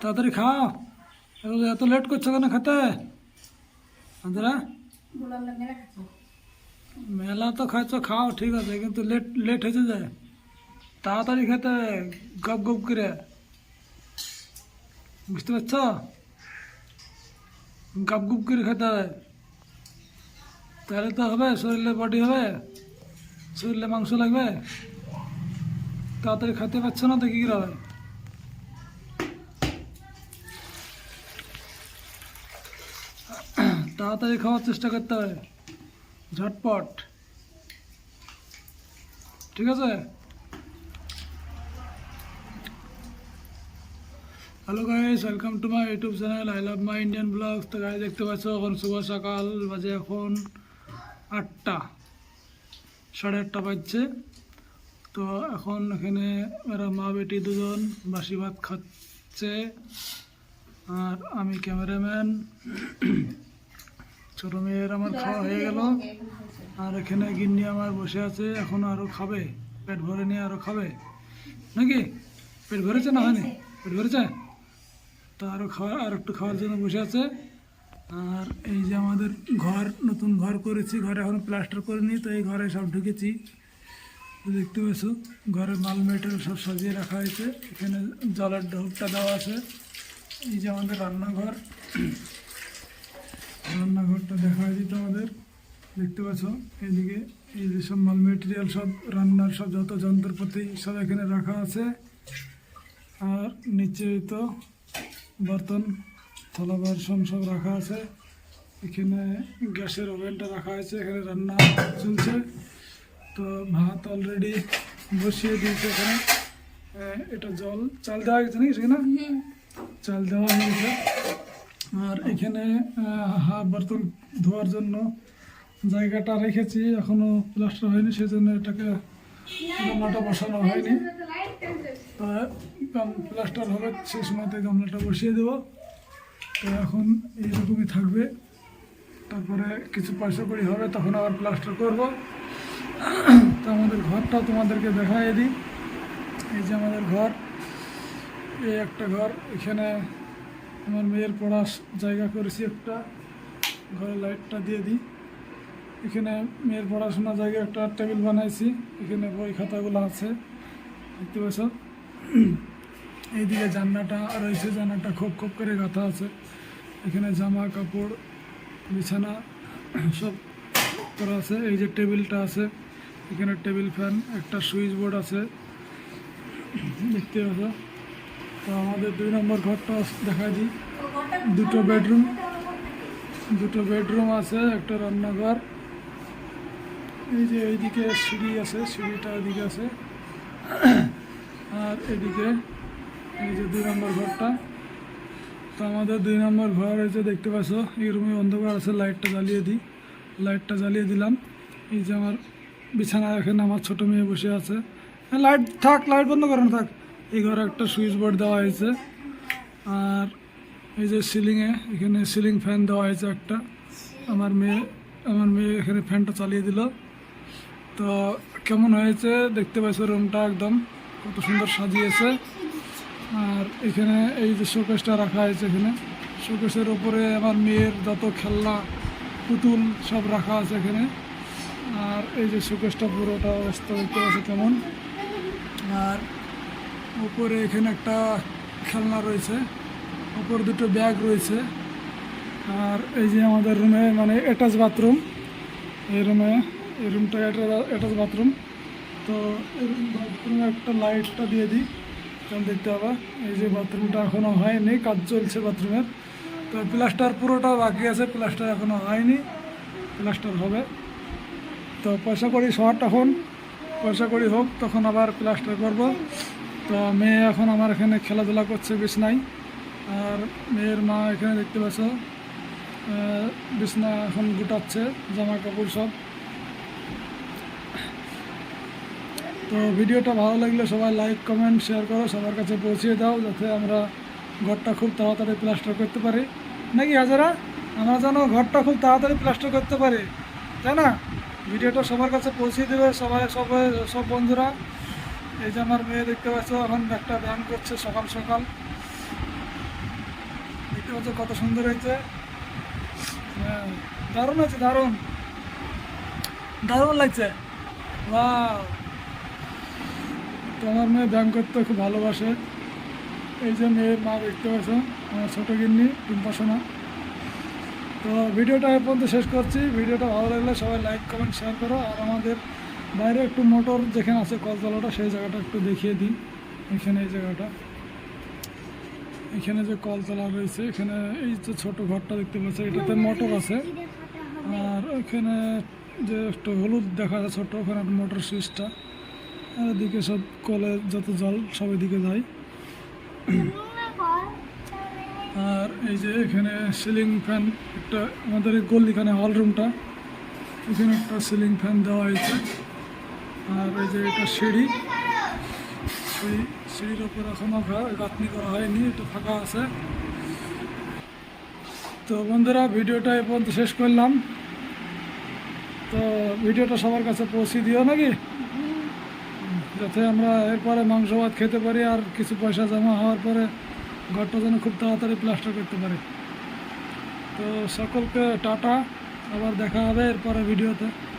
তাড়াতাড়ি খাও। এত- লেট করছ কেন খেতে? আন্দরা? মেলা তো খাচ্ছ খাও, ঠিক আছে, কিন্তু লেট লেট হয়েছে যায় তাড়াতাড়ি খেতে, গপ গপ করে। বুঝতে পারছ? গপ গপ করে খেতে হবে তাহলে তো হবে শরীরে বডি হবে, শরীরে মাংস লাগবে। তাড়াতাড়ি খেতে পারছ না তো কী করে হবে? তাড়াতাড়ি খাওয়ার চেষ্টা করতে হবে ঝটপট। ঠিক আছে? Hello guys welcome to my YouTube channel I love my Indian blogs তো গাইস দেখতে পাচ্ছ এখন শুভ সকাল, বাজে এখন আটটা, সাড়ে আটটা বাজছে। তো এখন এখানে এরা মা বেটি দুজন বাসি ভাত খাচ্ছে। আর আমি ক্যামেরাম্যান। ছোট মেয়ের আমার খাওয়া হয়ে গেল। আর এখানে গিন্নি আমার বসে আছে এখন আরও খাবে। পেট ভরে নিয়ে আরও খাবে। নাকি? পেট ভরেছে না হয়নি? পেট ভরেছে? তো আরও খাওয়া আর একটু খাওয়ার জন্য বসে আছে। আর এই যে আমাদের ঘর নতুন ঘর করেছি ঘরে এখন প্লাস্টার করিনি তো এই ঘরে সব ঢুকেছি। দেখতে পাচ্ছ ঘরে মাল মেটেরিয়াল সব সাজিয়ে রাখা হয়েছে। এখানে জলের ঢোকটা দেওয়া আছে। এই যে আমাদের রান্নাঘর। রান্নাঘরটা দেখা দিত আমাদের। দেখতে পাচ্ছ এইদিকে এই যে সব মাল মেটেরিয়াল সব রান্নার সব যত যন্ত্রপাতি সব এখানে রাখা আছে। আর নিচে তো বর্তন থালা বাসন সব রাখা আছে। এখানে গ্যাসের ওভেনটা রাখা আছে এখানে রান্না চলছে। তো ভাত অলরেডি বসিয়ে দিয়েছে এখানে। এটা জল চাল দেওয়া গেছে নাকি সেখানে? চাল দেওয়া হয়ে গেছে আর এখানে হাত বর্তন ধোয়ার জন্য জায়গাটা রেখেছি, এখনও প্লাস্টার হয়নি সেই জন্য এটাকে গামলাটা বসানো হয়নি। তো প্লাস্টার হবে, সেই সময়তে গামলাটা বসিয়ে দেবো। তো এখন এইরকমই থাকবে। তারপরে কিছু পয়সা করি হবে, তখন আবার প্লাস্টার করব। তো আমাদের ঘরটা তোমাদেরকে দেখাই দিই। এই যে আমাদের ঘর, এই একটা ঘর, এখানে আমার মেয়ের পড়ার জায়গা করেছি একটা। ঘরে লাইটটা দিয়ে দিই। এখানে মেয়ের পড়াশোনার জায়গায় একটা টেবিল বানাইছি। এখানে বই খাতাগুলো আছে। দেখতে পাচ্ছ? এইদিকে জান্নাটা রয়েছে। জান্নাটা খোপ খোপ করে গাঁথা আছে। এখানে জামা, কাপড়, বিছানা সব করা আছে। এই যে টেবিলটা আছে। এখানে টেবিল ফ্যান, একটা সুইচ বোর্ড আছে। দেখতে পাচ্ছ? তো আমাদের দুই নম্বর ঘরটা দেখা দিই। দুটো বেডরুম। দুটো বেডরুম আছে, একটা রান্নাঘর। এই যে এইদিকে সিঁড়ি আছে, সিঁড়িটা এদিকে আছে। আর এদিকে এই যে দুই নম্বর ঘরটা। তো আমাদের দুই নম্বর ঘর এই যে দেখতে পাচ্ছ, এই রুমে অন্ধকার আছে, লাইটটা জ্বালিয়ে দিই। লাইটটা জ্বালিয়ে দিলাম। এই যে আমার বিছানা এখানে আমার ছোট মেয়ে বসে আছে। লাইট থাক, লাইট বন্ধ করানো থাক। এই ঘরে একটা সুইচ বোর্ড দেওয়া হয়েছে। আর এই যে সিলিংয়ে এখানে সিলিং ফ্যান দেওয়া হয়েছে একটা। আমার মেয়ে আমার মেয়ে এখানে ফ্যানটা চালিয়ে দিল। তো কেমন হয়েছে দেখতে পাচ্ছ রুমটা একদম? কত সুন্দর সাজিয়েছে। আর এখানে এই যে শোকেসটা রাখা হয়েছে এখানে। শোকেসের ওপরে আমার মেয়ের যত খেলনা, পুতুল সব রাখা আছে এখানে। আর এই যে শোকেসটা পুরোটা অবস্থা দেখতে পাচ্ছি কেমন। আর উপরে এখানে একটা খেলনা রয়েছে। উপর দুটো ব্যাগ রয়েছে। আর এই যে আমাদের রুমে মানে অ্যাটাচ বাথরুম এই রুমে এই রুমটা অ্যাটাচ বাথরুম তো এই রুম বাথরুমে একটা লাইটটা দিয়ে দিই। কেমন দেখতে হবে। এই যে বাথরুমটা এখনও হয়নি, কাজ চলছে বাথরুমের তো প্লাস্টার পুরোটা বাকি আছে প্লাস্টার এখনও হয়নি। প্লাস্টার হবে। তো পয়সা করি শহর তখন পয়সা করি হোক, তখন আবার প্লাস্টার করব। তো মেয়ে এখন আমার এখানে খেলাধুলা করছে বিছনায় আর মেয়ের মা এখানে দেখতে পাচ্ছ বিছনা এখন গুটাচ্ছে জামা কাপড় সব। তো ভিডিওটা ভালো লাগলে সবাই লাইক কমেন্ট শেয়ার করো, সবার কাছে পৌঁছিয়ে দাও, যাতে আমরা ঘরটা খুব তাড়াতাড়ি প্লাস্টার করতে পারি। নাকি হাজারা? আমরা যেন ঘরটা খুব তাড়াতাড়ি প্লাস্টার করতে পারি। তাই না? ভিডিওটা সবার কাছে পৌঁছে দেবে সবাই সবাই, সব বন্ধুরা। এই যে আমার মেয়ে দেখতে পাচ্ছ এখন একটা ব্যায়াম করছে সকাল সকাল। দেখতে পাচ্ছ কত সুন্দর হয়েছে। হ্যাঁ, দারুণ আছে দারুণ। দারুণ লাগছে। Wow! তো আমার মেয়ে ব্যায়াম করতে খুব ভালোবাসে। এই যে মেয়ের মা দেখতে পাচ্ছ আমার ছোটো গিন্নি টুম্পাসনা তো ভিডিওটা পর্যন্ত শেষ করছি। ভিডিওটা ভালো লাগলে সবাই লাইক কমেন্ট শেয়ার করো। আর আমাদের বাইরে একটু মোটর যেখানে আছে কলতলাটা সেই জায়গাটা একটু দেখিয়ে দিই। এখানে এই জায়গাটা। এখানে যে কলতলা রয়েছে, এখানে এই যে ছোট ঘরটা দেখতে পাচ্ছি এটাতে মোটর আছে। আর ওইখানে যে একটু হলুদ দেখা যায় ছোট, ওখানে একটা মোটর সুইচটা আর এদিকে সব কলে যত জল, সব এদিকে যায়। আর এই যে এখানে সিলিং ফ্যান, একটা আমাদের গল্লিখানে হল রুমটা। এখানে একটা সিলিং ফ্যান দেওয়া হয়েছে। আর এই যে এটা সিঁড়ি, সেই সিঁড়ির ওপর এখনও ঘা- গাঁথনি করা হয়নি, একটু ফাঁকা আছে। তো বন্ধুরা, ভিডিওটা এ পর্যন্ত শেষ করলাম। তো ভিডিওটা সবার কাছে পৌঁছে দিও নাকি? যাতে আমরা এরপরে মাংস ভাত খেতে পারি আর কিছু পয়সা জমা হওয়ার পরে ঘরটা যেন খুব তাড়াতাড়ি প্লাস্টার করতে পারি। তো সকলকে টাটা, আবার দেখা হবে এরপরে ভিডিওতে।